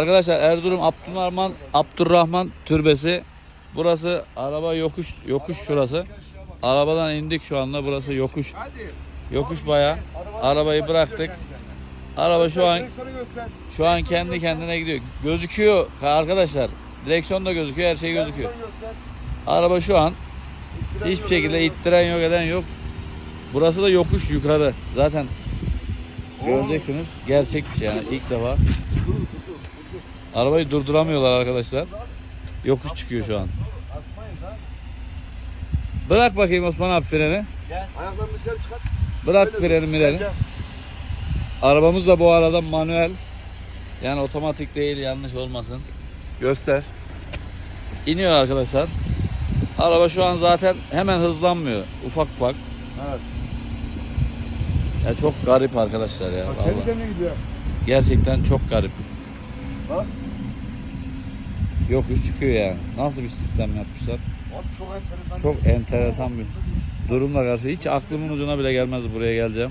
Arkadaşlar Erzurum Abdurrahman Abdurrahman Türbesi. Burası araba yokuş yokuş şurası. Arabadan indik şu anda. Burası yokuş. Yokuş baya. Arabayı bıraktık. Araba şu an şu an kendi kendine gidiyor. Gözüküyor arkadaşlar. Direksiyon da gözüküyor, her şey gözüküyor. Araba şu an hiçbir şekilde ittiren yok, eden yok. Burası da yokuş yukarı. Zaten göreceksiniz. Gerçek bir yani ilk defa. Arabayı durduramıyorlar arkadaşlar. Yokuş çıkıyor şu an. Bırak bakayım Osman abi freni. Ayaklarını dışarı çıkart. Bırak freni mireni. Arabamız da bu arada manuel. Yani otomatik değil yanlış olmasın. Göster. İniyor arkadaşlar. Araba şu an zaten hemen hızlanmıyor. Ufak ufak. Evet. Ya çok garip arkadaşlar ya. Bak vallahi. gidiyor. Gerçekten çok garip. Bak. Yokuş çıkıyor yani. Nasıl bir sistem yapmışlar? Abi çok enteresan. Çok enteresan bir durumla karşı. Hiç aklımın ucuna bile gelmez buraya geleceğim.